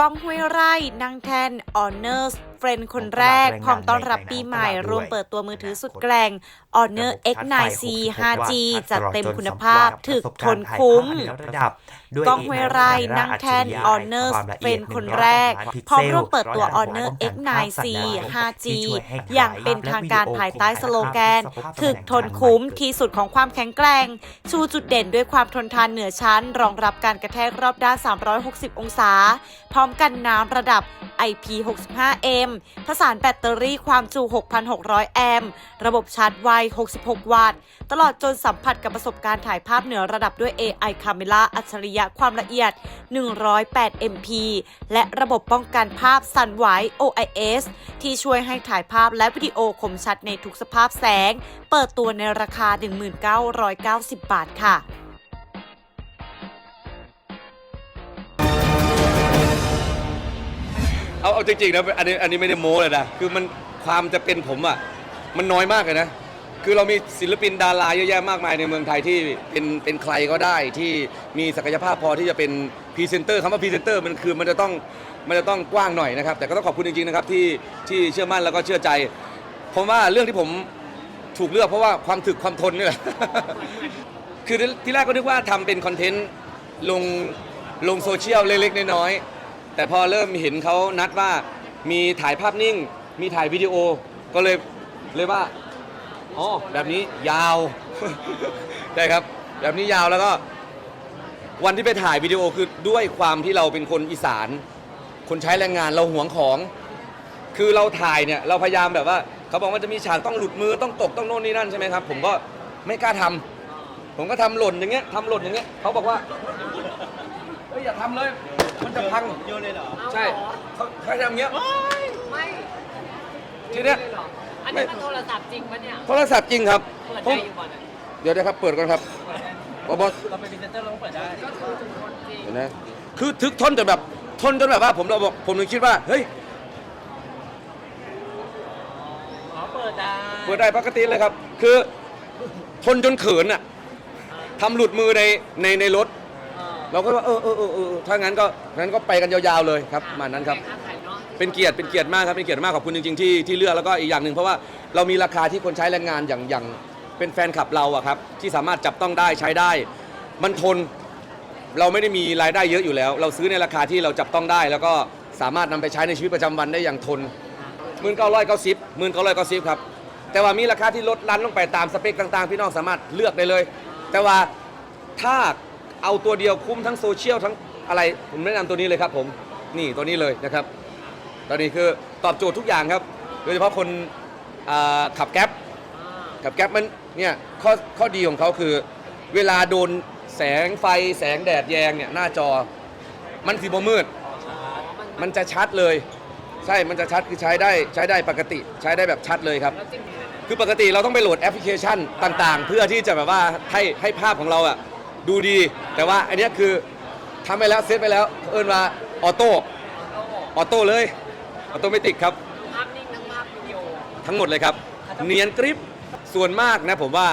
ก้องห้วยไร่นางแทนออเนอร์ เฟรนคนแรก พร้อมต้อนรับปีใหม่ร่วมเปิดตัวมือถือสุดแกร่ง Honor X9C 5G จัดเต็มคุณภาพ ถึกทนคุ้มระดับด้วยก้องห้วยไร่นั่งแทน Honor เป็นคนแรก พร้อมร่วมเปิดตัว Honor X9C 5G อย่างเป็นทางการภายใต้สโลแกน ถึกทนคุ้มที่สุดของความแข็งแกร่ง ชูจุดเด่นด้วยความทนทานเหนือชั้น รองรับการกระแทกรอบด้าน 360 องศา พร้อมกันน้ำระดับ IP65M ผสานแบตเตอรี่ความจุ 6,600 แอมป์ ระบบชาร์จไว 66 วัตต์ ตลอดจนสัมผัสกับประสบการณ์ถ่ายภาพเหนือระดับด้วย AI Camera อัจฉริยะความละเอียด 108 MP และระบบป้องกันภาพสั่นไหว OIS ที่ช่วยให้ถ่ายภาพและวิดีโอคมชัดในทุกสภาพแสง เปิดตัวในราคา 1990 บาทค่ะ เอาเอาจริงๆนะอันนี้อันนี้ไม่ได้โม้เลยนะคือมันความจะเป็นผมอะมันน้อยมากเลยนะ คือเรามีศิลปินดาราเยอะแยะมากมายในเมืองไทยที่เป็นเป็นใครก็ได้ที่มีศักยภาพพอที่จะเป็นพรีเซนเตอร์คำว่าพรีเซนเตอร์มันคือมันจะต้องมันจะต้องกว้างหน่อยนะครับ แต่ก็ต้องขอบคุณจริงๆนะครับที่ที่เชื่อมั่นแล้วก็เชื่อใจผมว่าเรื่องที่ผมถูกเลือกเพราะว่าความถึกความทนนี่แหละ คือที่แรกก็นึกว่าทำเป็นคอนเทนต์ลงลงโซเชียลเล็กๆน้อยๆ แต่พอเริ่มเห็นเขานัดว่ามีถ่ายภาพนิ่ง มีถ่ายวิดีโอก็เลยเลยว่าอ๋อแบบนี้ยาว ได้ครับ แบบนี้ยาวแล้วก็ วันที่ไปถ่ายวิดีโอคือด้วยความที่เราเป็นคนอีสาน คนใช้แรงงานเราหวงของ คือเราถ่ายเนี่ยเราพยายามแบบว่าเขาบอกว่าจะมีฉากต้องหลุดมือต้องตกต้องโน่นนี่นั่นใช่ไหมครับ ผมก็ไม่กล้าทำผมก็ทำหล่นอย่างเงี้ยทำหล่นอย่างเงี้ยเขาบอกว่า อย่าทำเลย มันจะพัง โยนเลยเหรอใช่เขาเขาทำอย่างเงี้ย ไม่ทีเนี้ยเลยเหรออันนี้มันโทรศัพท์จริงปะเนี่ย โทรศัพท์จริงครับเปิดผได้มอยู่ก่อนอะเดี๋ยวนะครับ เปิดก่อนครับบอบอสเราเป็นพรีเซนเตอร์เราต้องเปิดได้ก็คือทุกคนจริงเดี๋ยวนะคือทึกทนจนแบบทนจนแบบว่าผมเราบอกผมถึงคิดว่าเฮ้ยอ๋อเปิดได้เปิดได้ปกติเลยครับ คือทนจนเขินอะทำหลุดมือในในในรถ เออเราก็ว่าเออเออเออเออถ้างั้นก็งั้นก็ไปกันยาวๆเลยครับประมาณนั้นครับแข่งขันถ่ายเนาะเป็นเกียรติเป็นเกียรติมากครับเป็นเกียรติมากขอบคุณจริงๆที่ที่เลือกแล้วก็อีกอย่างหนึ่งเพราะว่าเรามีราคาที่คนใช้แรงงานอย่างอย่างเป็นแฟนคลับเราอะครับที่สามารถจับต้องได้ใช้ได้ มันทนเราไม่ได้มีรายได้เยอะอยู่แล้ว เราซื้อในราคาที่เราจับต้องได้ แล้วก็สามารถนำไปใช้ในชีวิตประจำวันได้อย่างทนหมื่นเก้าร้อยเก้าสิบหมื่นเก้าร้อยเก้าสิบครับแต่ว่ามีราคาที่ลดลันลงไปตามสเปคต่างๆ พี่น้องสามารถเลือกได้เลย แต่ว่าถ้า เอาตัวเดียวคุ้มทั้งโซเชียลทั้งอะไร ผมแนะนำตัวนี้เลยครับผมนี่ตัวนี้เลยนะครับตอนนี้คือตอบโจทย์ทุกอย่างครับโดยเฉพาะคนอ่าขับแก๊ปขับแก๊ปมันเนี่ยข้อข้อดีของเขาคือ เวลาโดนแสงไฟแสงแดดแยงเนี่ยหน้าจอ มันสีบมืด มันจะชัดเลย ใช่ มันจะชัดคือใช้ได้ใช้ได้ปกติใช้ได้แบบชัดเลยครับ คือปกติเราต้องไปโหลดแอปพลิเคชันต่างๆ เพื่อที่จะแบบว่าให้ให้ภาพของเราอะ ดูดี แต่ว่าอันเนี้ยคือทำไปแล้วเซตไปแล้วเอิ้นว่าออโต้ออโต้เลยออโตเมติกครับ ภาพนิ่งทั้งภาพวิดีโอทั้งหมดเลยครับ เนียนกริปส่วนมากนะผมว่า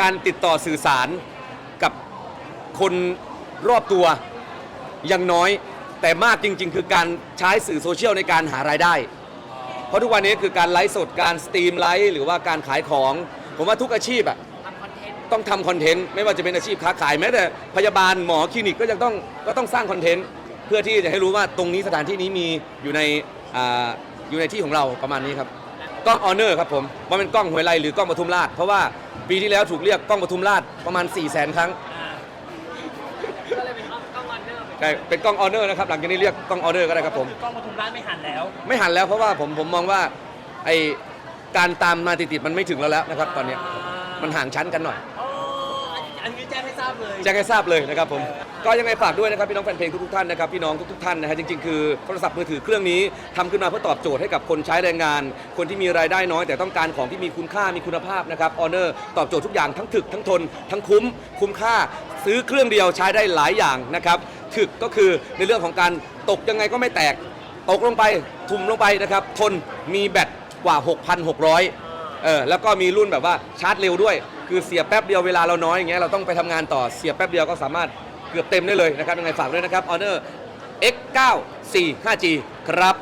การติดต่อสื่อสารกับคนรอบตัวยังน้อย แต่มากจริง ๆ คือการใช้สื่อโซเชียลในการหารายได้ เพราะทุกวันนี้คือการไลฟ์สดการสตรีมไลฟ์หรือว่าการขายของ ผมว่าทุกอาชีพอะทำคอนเทน ต์ต้องทำคอนเทนต์ไม่ว่าจะเป็นอาชีพค้าขายแม้แต่พยาบาลหมอคลินิกก็ยังต้องก็ต้องสร้างคอนเทนต์เพื่อที่จะให้รู้ว่าตรงนี้สถานที่นี้มีอยู่ในอ่าอยู่ในที่ของเราประมาณนี้ครับกล้องออเนอร์ครับผมว่าเป็นกล้องหวยไรหรือกล้องปทุมราชเพราะว่าปีที่แล้วถูกเรียกกล้องปทุมราชประมาณ 4 0 0 0 0 0ครั้งก็เลยเป็นกล้องกล้องวันเนอร์ไปใช่เป็นกล้องออเนอร์นะครับหลังจากนี้เรียกกล้องออเนอร์ก็ได้ครับผม กล้องปทุมราชไม่หันแล้ว ไม่หันแล้วเพราะว่าผมผมมองว่าไอการตามมาติดๆมันไม่ถึงเราแล้วนะครับตอนเนี้ยมันห่างชั้นกันหน่อย อันนี้แจ้งให้ทราบเลยแจ้งให้ทราบเลยนะครับผมก็ยังไงฝากด้วยนะครับพี่น้องแฟนเพลงทุกๆท่านนะครับพี่น้องทุกๆท่านนะฮะจริงๆคือโทรศัพท์มือถือเครื่องนี้ทำขึ้นมาเพื่อตอบโจทย์ให้กับคนใช้แรงงาน คนที่มีรายได้น้อย แต่ต้องการของที่มีคุณค่ามีคุณภาพนะครับออเนอร์ตอบโจทย์ทุกอย่างทั้งถึกทั้งทน ทั้งคุ้ม คุ้มค่า ซื้อเครื่องเดียวใช้ได้หลายอย่างนะครับถึกก็คือในเรื่องของการตกยังไงก็ไม่แตก ตกลงไปทุ่มลงไปนะครับ ทนมีแบตกว่า 6,600 เออแล้วก็มีรุ่นแบบว่าชาร์จเร็วด้วย คือเสียแป๊บเดียวเวลาเราน้อยอย่างเงี้ยเราต้องไปทำงานต่อเสียแป๊บเดียวก็สามารถเกือบเต็มได้เลยนะครับยังไงฝากด้วยนะครับ Honor X9 4 5G ครับ